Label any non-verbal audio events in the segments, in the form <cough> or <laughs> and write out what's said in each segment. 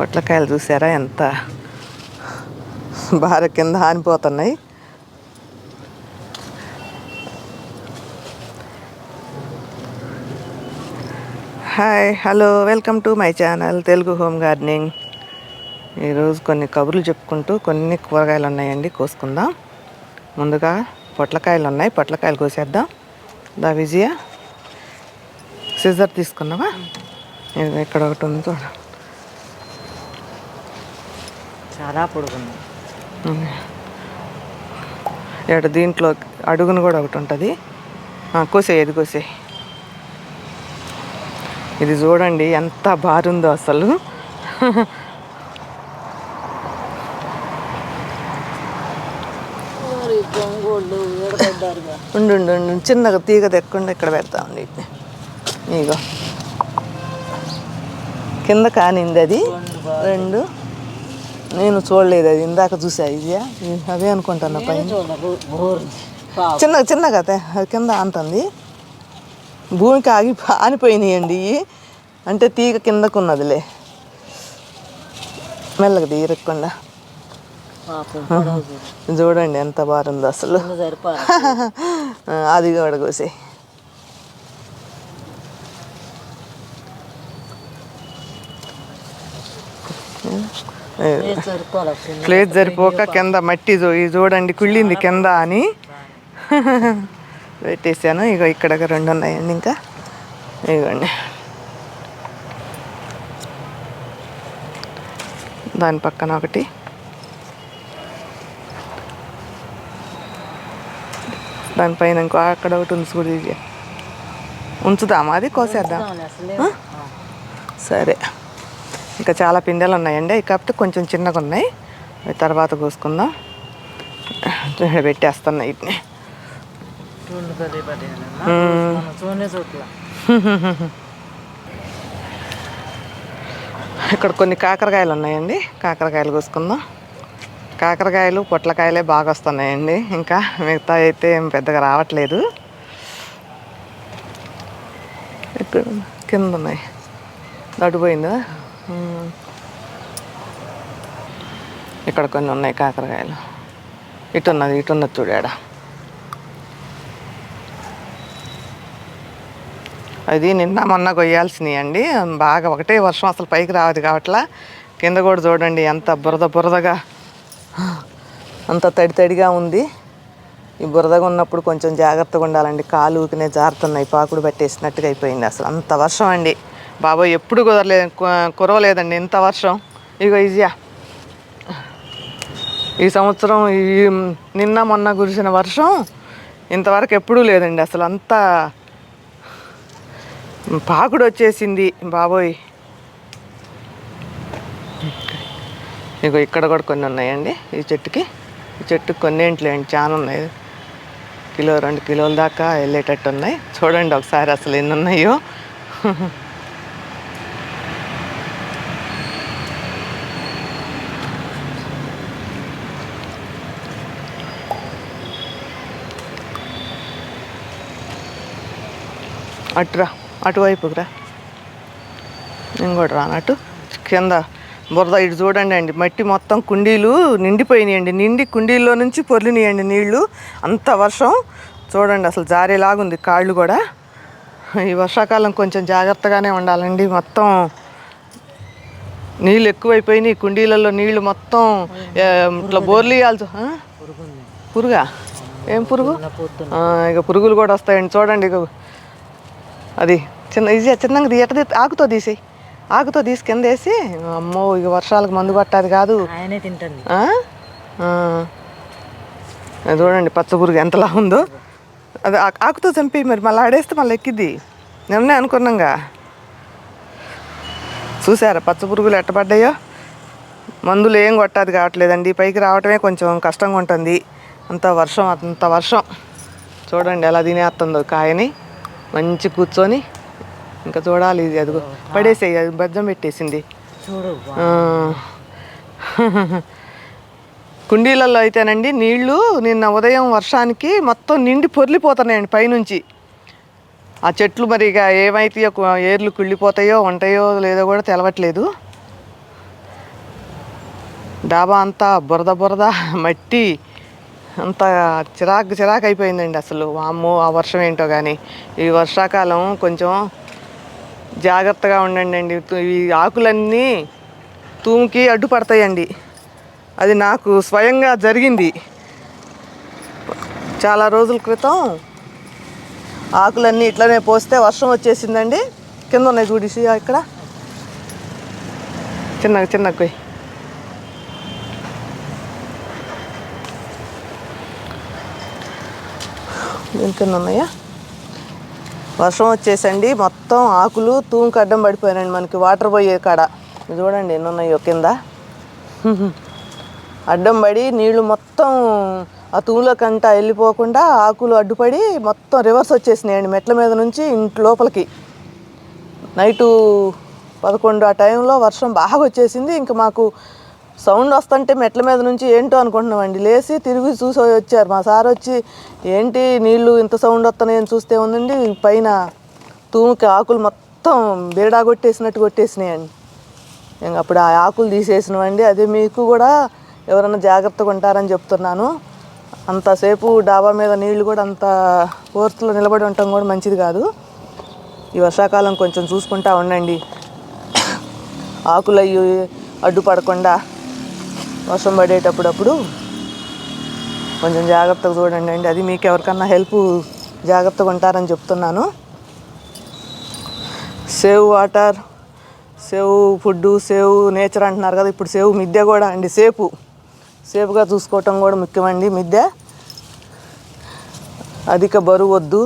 పొట్లకాయలు చూసారా? ఎంత బాగా కింద ఆనిపోతున్నాయి hi hello welcome to my channel Telugu home gardening. ఈరోజు కొన్ని కబుర్లు చెప్పుకుంటూ కొన్ని కూరగాయలు ఉన్నాయండి కోసుకుందాం. ముందుగా పొట్లకాయలు ఉన్నాయి పొట్లకాయలు కోసేద్దాం. దా విజయ సిజర్ తీసుకున్నావా? ఇక్కడ ఒకటి ఉంది చూడ. చాలా పొడుగుంది. ఇక్కడ దీంట్లో అడుగును కూడా ఒకటి ఉంటుంది. కోసేయి ఇది కోసేయి. ఇది చూడండి ఎంత బారుందో అసలు. ఉండు ఉండు చిన్నగా తీగ తెక్కకుండా ఇక్కడ పెడతామండి ఇగో. కింద కానింది అది. రెండు. నేను చూడలేదు అది ఇందాక చూసా ఇది అవే అనుకుంటాను పైన. చిన్నగా అతే అది కింద అంతుంది భూమికి ఆగి ఆనిపోయినాయండి అంటే తీగ కిందకు ఉన్నదిలే మెల్లగా తీరకుండా. చూడండి ఎంత బాగుందో అసలు. అది కూడా కోసే సరిపోలే ప్లేట్ సరిపోక కింద మట్టి ఇది చూడండి కుళ్ళింది కింద అని. <laughs> పెట్టేశాను. ఇగో ఇక్కడ రెండు ఉన్నాయండి ఇంకా. ఇగోండి దాని పక్కన ఒకటి. దానిపైన ఇంకో అక్కడ ఒకటి ఇది. ఉంచుదామా? అది కోసేద్దాం. సరే. ఇంకా చాలా పిండాలు ఉన్నాయండి. కాబట్టి కొంచెం చిన్నగా ఉన్నాయి. అవి తర్వాత కోసుకుందాం. పెట్టేస్తున్నా వీటిని ఇక్కడ కొన్ని కాకరకాయలు ఉన్నాయండి. కాకరకాయలు కోసుకుందాం. కాకరకాయలు పొట్లకాయలే బాగా వస్తున్నాయండి. ఇంకా మిగతా అయితే ఏం పెద్దగా రావట్లేదు. ఇక్కడ కింద ఉన్నాయి. నడిపోయిందా? ఇక్కడ కొన్ని ఉన్నాయి కాకరకాయలు. ఇటున్నది ఇటున్నది ఇటు అది నిన్న మొన్న కొయ్యాల్సినవి అండి. బాగా ఒకటే వర్షం అసలు పైకి రావదు కావట్లా. కింద కూడా చూడండి ఎంత బురద బురదగా అంత తడి తడిగా ఉంది. ఈ బురదగా ఉన్నప్పుడు కొంచెం జాగ్రత్తగా ఉండాలండి. కాలు ఊకినే జారుతున్నాయి. పాకుడు పట్టేసినట్టుగా అయిపోయింది అసలు. అంత వర్షం అండి. బాబోయ్ ఎప్పుడు కుదరలేదు కురవలేదండి ఇంత వర్షం. ఇగో ఈజీయా ఈ సంవత్సరం ఈ నిన్న మొన్న కురిసిన వర్షం ఇంతవరకు ఎప్పుడూ లేదండి అసలు అంతా పాకుడు వచ్చేసింది బాబోయ్. ఇగో ఇక్కడ కూడా కొన్ని ఉన్నాయండి ఈ చెట్టుకి. ఈ చెట్టుకి కొన్ని ఏంట్లేండి చాలా ఉన్నాయి. కిలో రెండు కిలోల దాకా వెళ్ళేటట్టు ఉన్నాయి. చూడండి ఒకసారి అసలు ఎన్ని ఉన్నాయో. అటురా అటువైపుకి రా. నేను కూడా రాను అటు కింద బురద ఇటు చూడండి అండి. మట్టి మొత్తం కుండీలు నిండిపోయినాయండి. నిండి కుండీల్లో నుంచి పొర్లినాయండి నీళ్ళు. అంత వర్షం. చూడండి అసలు జారేలాగుంది కాళ్ళు కూడా. ఈ వర్షాకాలం కొంచెం జాగ్రత్తగానే ఉండాలండి. మొత్తం నీళ్ళు ఎక్కువైపోయినాయి. కుండీలలో నీళ్ళు మొత్తం ఇట్లా బోర్లు ఇవ్వాల్సి పురుగా? ఏం పురుగు? ఇక పురుగులు కూడా వస్తాయండి. చూడండి ఇక అది చిన్న ఈజీ చిన్నగా ఎట్ట ఆకుతో తీసి ఆకుతో తీసి కింద వేసి అమ్మో ఇక వర్షాలకు మందు పట్టాది కాదు. ఆయనే తింటుంది. చూడండి పచ్చ పురుగు ఎంతలా ఉందో. అది ఆకుతో చంపి మరి మళ్ళీ ఆడేస్తే మళ్ళీ ఎక్కిద్ది. నిన్నే అనుకున్నాంగా. చూసారా పచ్చ పురుగులు ఎట్టబడ్డాయో మందులు ఏం కొట్టాది కావట్లేదండి. పైకి రావటమే కొంచెం కష్టంగా ఉంటుంది. అంత వర్షం అంత వర్షం. చూడండి ఎలా తినేస్తుందో కాయని. మంచి కూర్చొని ఇంకా చూడాలి ఇది అదిగో. పడేసేయి అది బజ్జం పెట్టేసింది. కుండీలలో అయితేనండి నీళ్ళు నిన్న ఉదయం వర్షానికి మొత్తం నిండి పొర్లిపోతున్నాయండి పైనుంచి. ఆ చెట్లు మరి ఇక ఏమైతాయో ఏర్లు కుళ్ళిపోతాయో ఉంటాయో లేదో కూడా తెలవట్లేదు. డాబా అంతా బురద బురద మట్టి అంత చిరాకు చిరాకు అయిపోయిందండి అసలు. వామ్మో ఆ వర్షం ఏంటో కానీ ఈ వర్షాకాలం కొంచెం జాగ్రత్తగా ఉండండి అండి ఈ ఆకులన్నీ తూముకి అడ్డుపడతాయండి అది నాకు స్వయంగా జరిగింది. చాలా రోజుల క్రితం ఆకులన్నీ ఇట్లనే పోస్తే వర్షం వచ్చేసిందండి. కింద ఉన్నాయి చూడిసి ఇక్కడ. చిన్నగా చిన్నగా కొయ్ ఉన్నాయా వర్షం వచ్చేసండి. మొత్తం ఆకులు తూము అడ్డం పడిపోయానండి మనకి. వాటర్ పోయే కాడ. చూడండి ఎన్ని ఉన్నాయో కింద. అడ్డం పడి నీళ్ళు మొత్తం ఆ తూములోకంట వెళ్ళిపోకుండా ఆకులు అడ్డుపడి మొత్తం రివర్స్ వచ్చేసినాయండి మెట్ల మీద నుంచి ఇంటి లోపలికి. నైటు పదకొండు ఆ టైంలో వర్షం బాగా వచ్చేసింది. ఇంకా మాకు సౌండ్ వస్తుంటే మెట్ల మీద నుంచి ఏంటో అనుకుంటున్నామండి. లేచి తిరిగి చూసి వచ్చారు. మా సార్ వచ్చి ఏంటి నీళ్ళు ఇంత సౌండ్ వస్తున్నాయని చూస్తే ఉందండి పైన తూముకి ఆకులు మొత్తం బీడా కొట్టేసినట్టు కొట్టేసినాయండి. ఇంక అప్పుడు ఆ ఆకులు తీసేసినవండి. అదే మీకు కూడా ఎవరైనా జాగ్రత్తగా ఉంటారని చెప్తున్నాను. అంతసేపు డాబా మీద నీళ్ళు కూడా అంత ఫోర్స్లో నిలబడి ఉండటం కూడా మంచిది కాదు. ఈ వర్షాకాలం కొంచెం చూసుకుంటా ఉండండి. ఆకులు అయ్యి అడ్డుపడకుండా వర్షం పడేటప్పుడప్పుడు కొంచెం జాగ్రత్తగా చూడండి అండి. అది మీకు ఎవరికన్నా హెల్ప్ జాగ్రత్తగా ఉంటారని చెప్తున్నాను. Save water save food save nature అంటున్నారు కదా ఇప్పుడు సేవ్ మిద్దె కూడా అండి సేపు. సేపుగా చూసుకోవటం కూడా ముఖ్యమండి మిద్దె. అధిక బరువు వద్దు.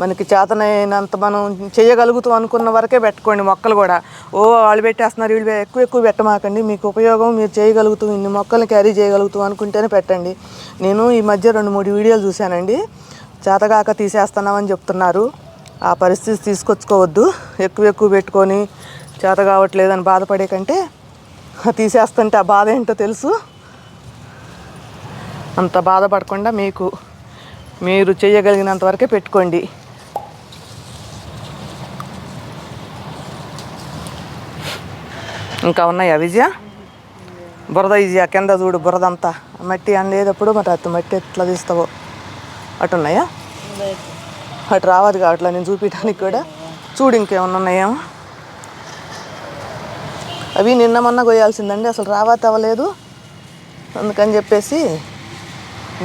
మనకి చేతనైనంత మనం చేయగలుగుతాం అనుకున్న వరకే పెట్టుకోండి మొక్కలు కూడా. ఓ వాళ్ళు పెట్టేస్తున్నారు వీళ్ళు ఎక్కువ ఎక్కువ పెట్టమాకండి. మీకు ఉపయోగం మీరు చేయగలుగుతాం ఇన్ని మొక్కలు క్యారీ చేయగలుగుతాం అనుకుంటేనే పెట్టండి. నేను ఈ మధ్య రెండు మూడు వీడియోలు చూశానండి. చేతగాక తీసేస్తున్నామని చెప్తున్నారు. ఆ పరిస్థితి తీసుకొచ్చుకోవద్దు. ఎక్కువ ఎక్కువ పెట్టుకొని చేత కావట్లేదని బాధపడే కంటే తీసేస్తుంటే ఆ బాధ ఏంటో తెలుసు. అంత బాధపడకుండా మీకు మీరు చేయగలిగినంత వరకే పెట్టుకోండి. ఇంకా ఉన్నాయా విజయ? బురద విజయ కింద చూడు బురద అంతా మట్టి అందేటప్పుడు మరి అటు మట్టి ఎట్లా తీస్తావో? అటు ఉన్నాయా? అటు రావద్దు అట్లా నేను చూపించడానికి కూడా? చూడు ఇంకేమన్నా ఉన్నాయేమో అవి నిన్న మొన్న కొయ్యాల్సిందండి అసలు రావాత అవ్వలేదు అందుకని చెప్పేసి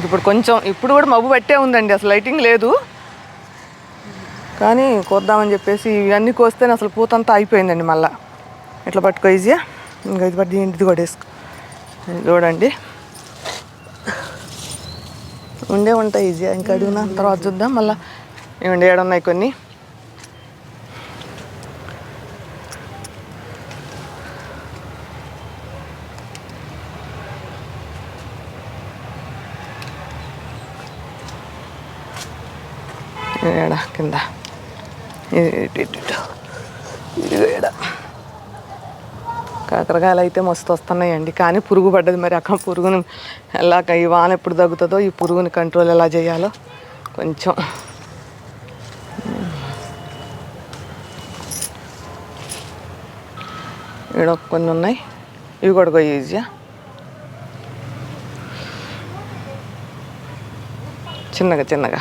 ఇప్పుడు కొంచెం ఇప్పుడు కూడా మబ్బు పట్టే ఉందండి అసలు లైటింగ్ లేదు. కానీ కోద్దామని చెప్పేసి ఇవన్నీ కోస్తేనే అసలు పూతంతా అయిపోయిందండి మళ్ళా. ఇట్లా పట్టుకో ఈజీగా ఇంకా ఇది పట్టి ఇది కూడా వేసుకో. చూడండి. ఉండే ఉంటాయి ఈజీగా ఇంకా అడుగునా? తర్వాత చూద్దాం మళ్ళీ. ఏమండి ఏడున్నాయి కొన్ని? ఏడ కింద ఇటు కాకరకాయలు అయితే మస్తు వస్తున్నాయండి కానీ పురుగు పడ్డది మరి అక్క పురుగుని ఎలా ఈ వాన ఎప్పుడు తగ్గుతుందో ఈ పురుగుని కంట్రోల్ ఎలా చేయాలో కొంచెం ఈడ కొన్ని ఉన్నాయి ఇవి కూడా ఈజీయా ఈజీగా చిన్నగా చిన్నగా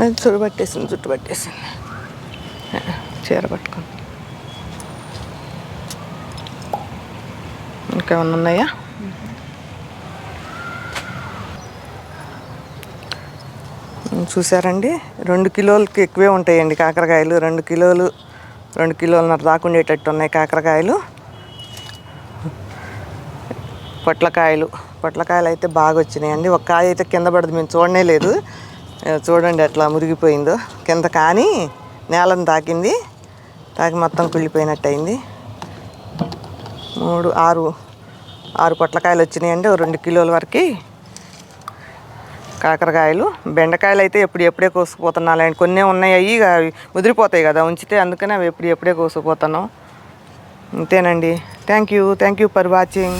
అది చుట్టు పట్టేసింది చుట్టు పట్టేసింది. చీర పట్టుకొని. ఇంకేమన్నా ఉన్నాయా? చూసారండి? రెండు కిలోలకి ఎక్కువే ఉంటాయండి కాకరకాయలు. రెండు కిలోలు రెండు కిలోలన్నర దాకా ఉండేటట్టు ఉన్నాయి కాకరకాయలు. పొట్లకాయలు. పొట్లకాయలు అయితే బాగా వచ్చినాయండి. ఒక కాయ అయితే కింద పడదు మేము చూడనే లేదు. చూడండి ఎట్లా మురిగిపోయిందో కింద కానీ నేలను తాకింది. తాకి మొత్తం కుళ్ళిపోయినట్టు అయింది మూడు ఆరు ఆరు పొట్లకాయలు వచ్చినాయండి. ఓ రెండు కిలోల వరకు కాకరకాయలు. బెండకాయలు అయితే ఎప్పుడు ఎప్పుడే కోసుకుపోతున్నాను కొన్ని ఉన్నాయి అవి ఇక అవి ముదిరిపోతాయి కదా ఉంచితే అందుకనే అవి ఎప్పుడు ఎప్పుడే కోసుకుపోతాను. అంతేనండి thank you thank you for watching